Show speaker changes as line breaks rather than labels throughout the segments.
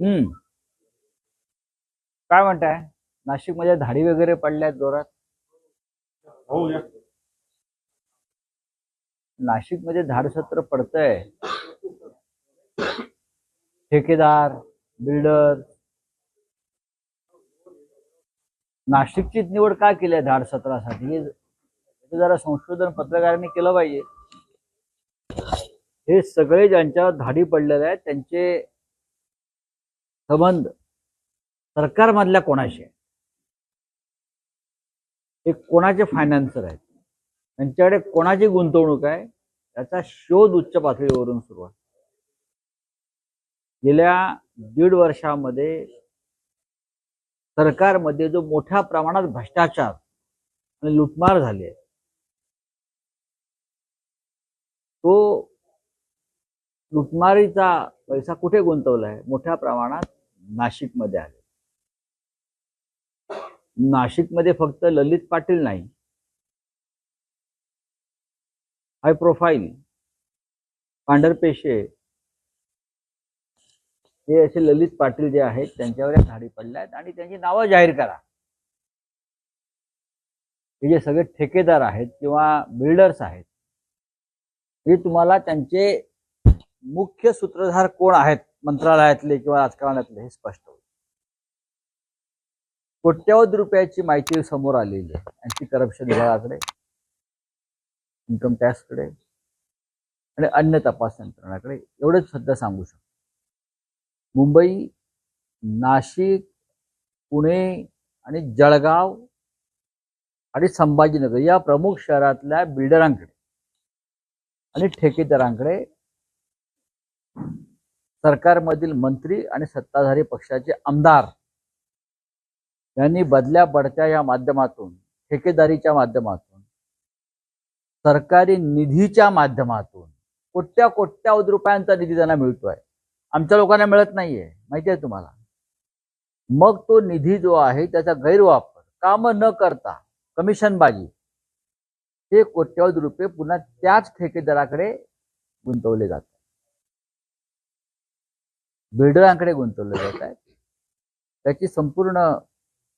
हम्म. काय म्हणताय? नाशिकमध्ये धाडी वगैरे पडल्यात जोरात?
हो या.
नाशिकमध्ये धाडसत्र पडतंय. ठेकेदार बिल्डर. नाशिकची निवड का केली आहे धाड सत्रासाठी हे हे जरा संशोधन पत्रकारांनी केलं पाहिजे. हे सगळे ज्यांच्यावर धाडी पडलेले आहेत त्यांचे संबंध सरकारमधल्या कोणाशी आहे हे कोणाचे फायनान्सर आहेत? त्यांच्याकडे कोणाची गुंतवणूक आहे? याचा शोध उच्च पातळीवरून सुरू आहे. गेल्या दीड वर्षामध्ये सरकारमध्ये जो मोठ्या प्रमाणात भ्रष्टाचार आणि लुटमार झाली आहे तो लुटमारीचा पैसा कुठे गुंतवला आहे? मोठ्या प्रमाणात नाशिकमध्ये आहे नाशिकमध्ये फक्त ललित पाटील नाही. High profile. पांढरपेशे हे असे ललित पाटील जे आहेत त्यांच्यावर या धाडी पडल्या आहेत आणि त्यांची नावं जाहीर करा. हे जे सगळे ठेकेदार आहेत किंवा बिल्डर्स आहेत हे तुम्हाला त्यांचे मुख्य सूत्रधार कोण आहेत? मंत्रालयातले किंवा राजकारणातले हे स्पष्ट होईल. कोट्यावधी रुपयाची माहिती समोर आलेली आहे. अँटी करप्शन विभागाकडे इन्कम टॅक्सकडे आणि अन्य तपास यंत्रणाकडे. एवढंच सध्या सांगू शकतो. मुंबई नाशिक पुणे आणि जळगाव आणि संभाजीनगर या प्रमुख शहरातल्या बिल्डरांकडे आणि ठेकेदारांकडे सरकारमधील मंत्री आणि सत्ताधारी पक्षाचे आमदार यांनी बदल्या बढत्या या माध्यमातून ठेकेदारीच्या माध्यमातून सरकारी निधीच्या माध्यमातून कोट्या कोट्यावधी रुपयांचा निधी त्यांना मिळतोय. आमच्या लोकांना मिळत नाहीये माहिती आहे तुम्हाला? मग तो निधी जो आहे त्याचा गैरवापर काम न करता कमिशनबाजी हे कोट्यावधी रुपये पुन्हा त्याच ठेकेदाराकडे गुंतवले जातात. बिल्डरांकडे गुंतवले जात आहेत त्याची संपूर्ण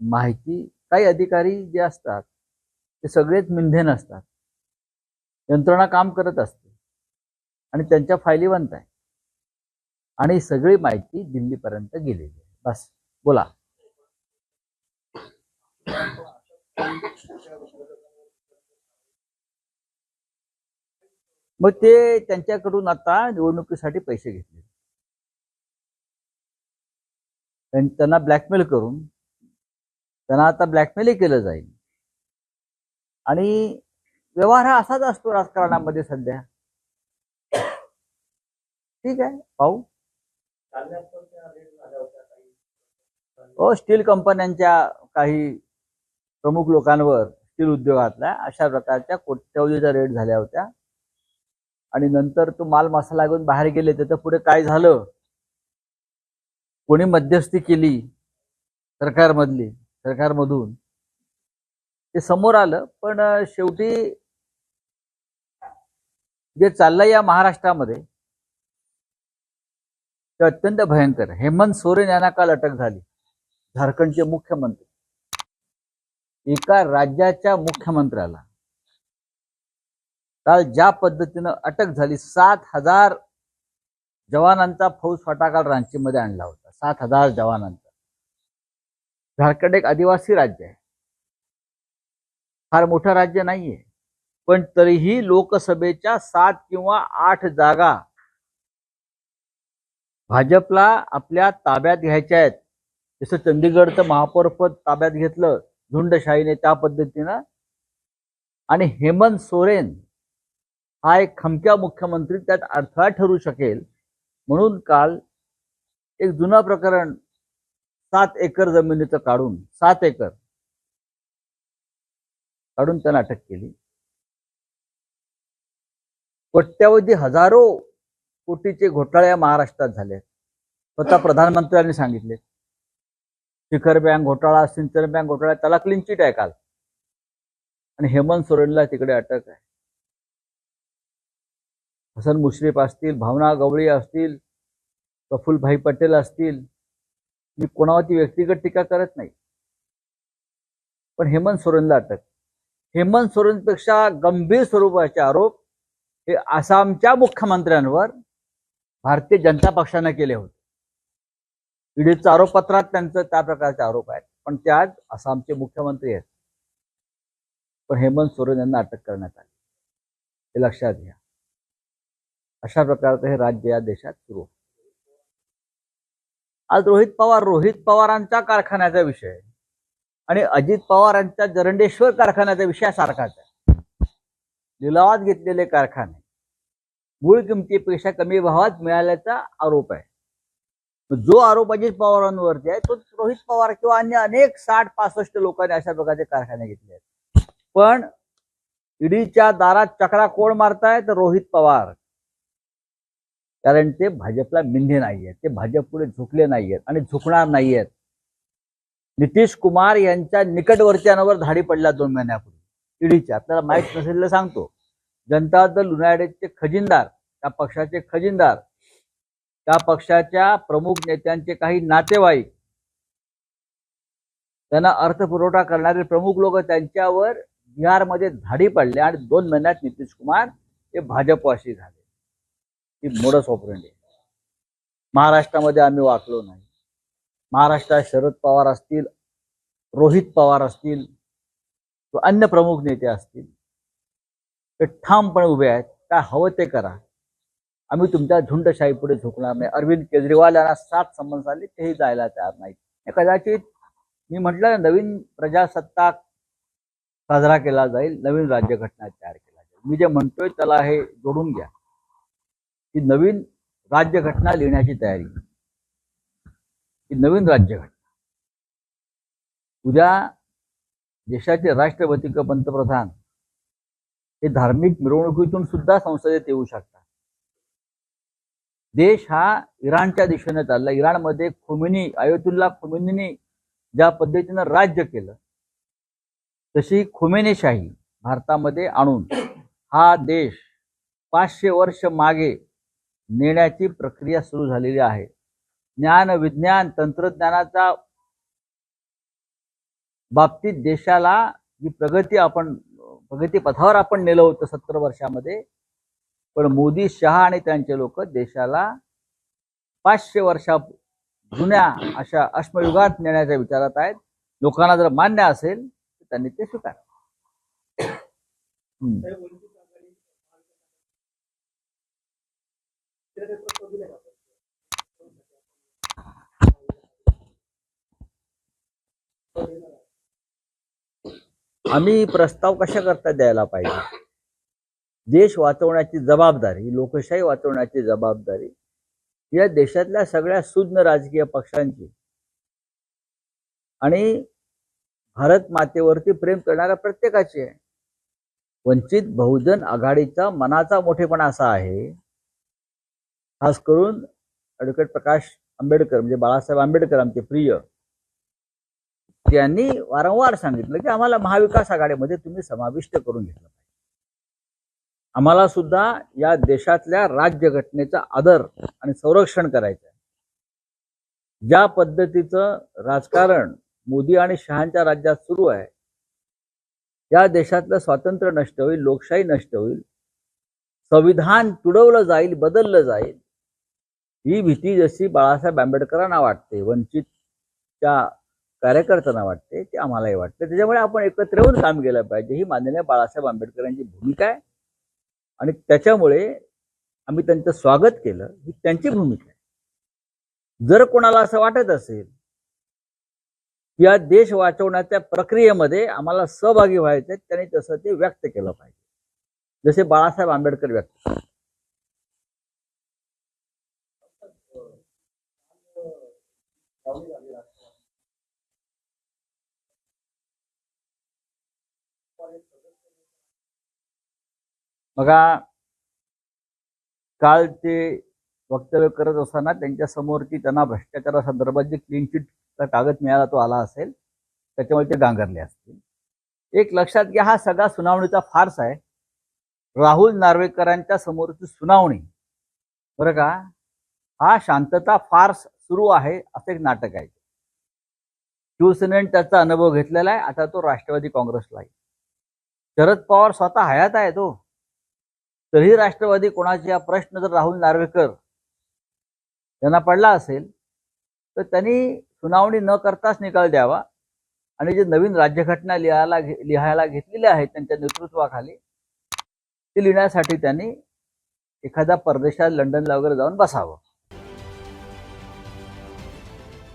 माहिती काही अधिकारी जे असतात ते सगळेच मिंधेन असतात यंत्रणा काम करत असते आणि त्यांच्या फायली बनत आहे. आणि सगळी माहिती दिल्लीपर्यंत गेलेली आहे. बस बोला. मग ते त्यांच्याकडून आता निवडणुकीसाठी पैसे घेतले त्यां- त्यांना ब्लॅकमेल करून त्यांना आता ब्लॅकमेलही केलं जाईल. आणि व्यवहार हा असाच असतो राजकारणामध्ये सध्या. ठीक आहे पाहू. हो स्टील कंपन्यांच्या काही प्रमुख लोकांवर स्टील उद्योगातल्या अशा प्रकारच्या कोट्यवधीच्या रेट झाल्या होत्या. आणि नंतर तो माल मसाला घेऊन बाहेर गेले त्याचं पुढे काय झालं? कोणी मध्यस्थी केली सरकारमधली सरकारमधून ते समोर आलं. पण शेवटी जे चाललंय या महाराष्ट्रामध्ये ते अत्यंत भयंकर. हेमंत सोरेन यांना काल अटक झाली झारखंडचे मुख्यमंत्री. एका राज्याच्या मुख्यमंत्र्याला काल ज्या पद्धतीनं अटक झाली सात हजार जवानांचा फौज काल रांचीमध्ये आणला होता. सात हजार जवानांचा. झारखंड एक आदिवासी राज्य आहे. फार मोठं राज्य नाहीये. पण तरीही लोकसभेच्या सात किंवा आठ जागा भाजपला आपल्या ताब्यात घ्यायच्या आहेत. जसं चंदीगडचं महापौरपद ताब्यात घेतलं झुंडशाहीने त्या पद्धतीनं. आणि हेमंत सोरेन हा एक खमक्या मुख्यमंत्री त्यात अडथळा ठरू शकेल म्हणून काल एक जुनं प्रकरण सात एकर जमिनीचं काढून सात एकर काढून त्यांना अटक केली. कोट्यावधी हजारो कोटीचे घोटाळे या महाराष्ट्रात झाले. स्वतः प्रधानमंत्र्यांनी सांगितले शिखर बँक घोटाळा सिंचन बँक घोटाळा त्याला क्लीन चिट आहे काल. आणि हेमंत सोरेनला तिकडे अटक आहे. हसन मुश्रीफ असतील भावना गवळी असतील प्रफुल्लभाई पटेल असतील मी कोणावरती व्यक्तिगत टीका करत नाही. पण हेमंत सोरेनला अटक. हेमंत सोरेनपेक्षा गंभीर स्वरूपाचे आरोप हे आसामच्या मुख्यमंत्र्यांवर भारतीय जनता पक्षानं केले होते. ईडीचं आरोपपत्रात त्यांचं त्या प्रकारचे आरोप आहेत पण ते आज आसामचे मुख्यमंत्री आहेत. पण हेमंत सोरेन यांना अटक करण्यात आली. हे लक्षात घ्या. अशा प्रकारचं हे राज्य या देशात सुरू आज रोहित पवार रोहित पवारांच्या कारखान्याचा विषय आहे. आणि अजित पवार यांच्या जरंडेश्वर कारखान्याचा विषय सारखाच आहे. लिलावात घेतलेले कारखाने मूळ किमतीपेक्षा कमी भावात मिळाल्याचा आरोप आहे. जो आरोप अजित पवारांवरती आहे तो रोहित पवार किंवा अन्य अनेक साठ पासष्ट लोकांनी अशा प्रकारचे कारखाने घेतले आहेत. पण ईडीच्या दारात चक्रा कोण तर रोहित पवार. कारण ते भाजपला मिंधे नाहीयेत. ते भाजप पुढे झुकले नाहीयेत आणि झुकणार नाहीयेत. नितीश कुमार यांच्या निकटवर्त्यांवर धाडी पडल्या दोन महिन्यापूर्वी. ईडीच्या आपल्याला माहीत नसेल सांगतो. जनता दल युनायटेडचे खजिनदार त्या पक्षाचे खजिनदार त्या पक्षाच्या प्रमुख नेत्यांचे काही नातेवाईक त्यांना अर्थपुरवठा करणारे प्रमुख लोक त्यांच्यावर बिहारमध्ये धाडी पडले आणि दोन महिन्यात नितीश कुमार हे भाजपवाशी झाले. ही मोडस ऑपरेंडी महाराष्ट्रामध्ये आम्ही वाकलो नाही. महाराष्ट्रात शरद पवार असतील रोहित पवार असतील किंवा अन्य प्रमुख नेते असतील ते ठामपणे उभे आहेत. काय हवं ते करा. आम्ही तुमच्या झुंडशाही पुढे झुकणार नाही. अरविंद केजरीवाल यांना सात संबंध झाले तेही जायला तयार नाहीत. कदाचित मी म्हटलं नवीन प्रजासत्ताक साजरा केला जाईल नवीन राज्यघटना तयार केला जाईल. मी जे म्हणतोय त्याला हे जोडून घ्या. ही नवीन राज्यघटना लिहिण्याची तयारी. ही नवीन राज्यघटना. उद्या देशाचे राष्ट्रपती किंवा पंतप्रधान हे धार्मिक मिरवणुकीतून सुद्धा संसदेत येऊ शकतात. देश हा इराणच्या दिशेने चालला. इराणमध्ये खोमिनी आयतुल्ला खोमिनीने ज्या पद्धतीनं राज्य केलं तशी खोमेनेशाही भारतामध्ये आणून हा देश पाचशे वर्ष मागे नेण्याची प्रक्रिया सुरू झालेली आहे. ज्ञान विज्ञान तंत्रज्ञानाच्या बाबतीत देशाला जी प्रगती आपण प्रगती पथावर आपण नेलं होतं सत्तर वर्षामध्ये पण मोदी शहा आणि त्यांचे लोक देशाला पाचशे वर्षा जुन्या अशा अश्मयुगात नेण्याच्या विचारात आहेत. लोकांना जर मान्य असेल तर त्यांनी ते स्वीकार आम्ही प्रस्ताव कशा करता द्यायला पाहिजे? देश वाचवण्याची जबाबदारी लोकशाही वाचवण्याची जबाबदारी या देशातल्या सगळ्या सुज्ञ राजकीय पक्षांची आणि भारत मातेवरती प्रेम करणाऱ्या प्रत्येकाची आहे. वंचित बहुजन आघाडीचा मनाचा मोठेपणा असा आहे खास करून ॲडव्होकेट प्रकाश आंबेडकर म्हणजे बाळासाहेब आंबेडकर आमचे प्रिय. त्यांनी वारंवार सांगितलं की आम्हाला महाविकास आघाडीमध्ये तुम्ही समाविष्ट करून घेतलं पाहिजे. आम्हाला सुद्धा या देशातल्या राज्यघटनेचा आदर आणि संरक्षण करायचं आहे ज्या पद्धतीचं राजकारण मोदी आणि शहांच्या राज्यात सुरू आहे या देशातलं स्वातंत्र्य नष्ट होईल लोकशाही नष्ट होईल संविधान तुडवलं जाईल बदललं जाईल ही भीती जशी बाळासाहेब आंबेडकरांना वाटते वंचितच्या कार्यकर्त्यांना वाटते ते आम्हालाही वाटते. त्याच्यामुळे आपण एकत्र येऊन काम केलं पाहिजे. ही माननीय बाळासाहेब आंबेडकरांची भूमिका आहे. आणि त्याच्यामुळे आम्ही त्यांचं स्वागत केलं. ही त्यांची भूमिका आहे. जर कोणाला असं वाटत असेल की या देश वाचवण्याच्या प्रक्रियेमध्ये आम्हाला सहभागी व्हायचं त्यांनी तसं ते व्यक्त केलं पाहिजे. जसे बाळासाहेब आंबेडकर व्यक्त बघा काल ते वक्तव्य करत असताना त्यांच्या समोरची त्यांना भ्रष्टाचारासंदर्भात जे क्लीन चिटचा कागद मिळाला तो आला असेल त्याच्यामुळे ते गांगरले असतील. एक लक्षात घ्या हा सगळा सुनावणीचा फार्स आहे. राहुल नार्वेकरांच्या समोरची सुनावणी. बरं का? हा शांतता फार्स सुरू आहे असं एक नाटक आहे. शिवसेनेने त्याचा अनुभव घेतलेला आहे आता तो राष्ट्रवादी काँग्रेसला आहे. शरद पवार स्वतः हयात आहे तो. तरीही राष्ट्रवादी कोणाचे हा प्रश्न जर राहुल नार्वेकर यांना पडला असेल तर त्यांनी सुनावणी न करताच निकाल द्यावा. आणि जे नवीन राज्यघटना लिहायला घे- लिहायला घेतलेली आहे त्यांच्या नेतृत्वाखाली ती लिहिण्यासाठी त्यांनी एखाद्या परदेशात लंडनला वगैरे जाऊन बसावं.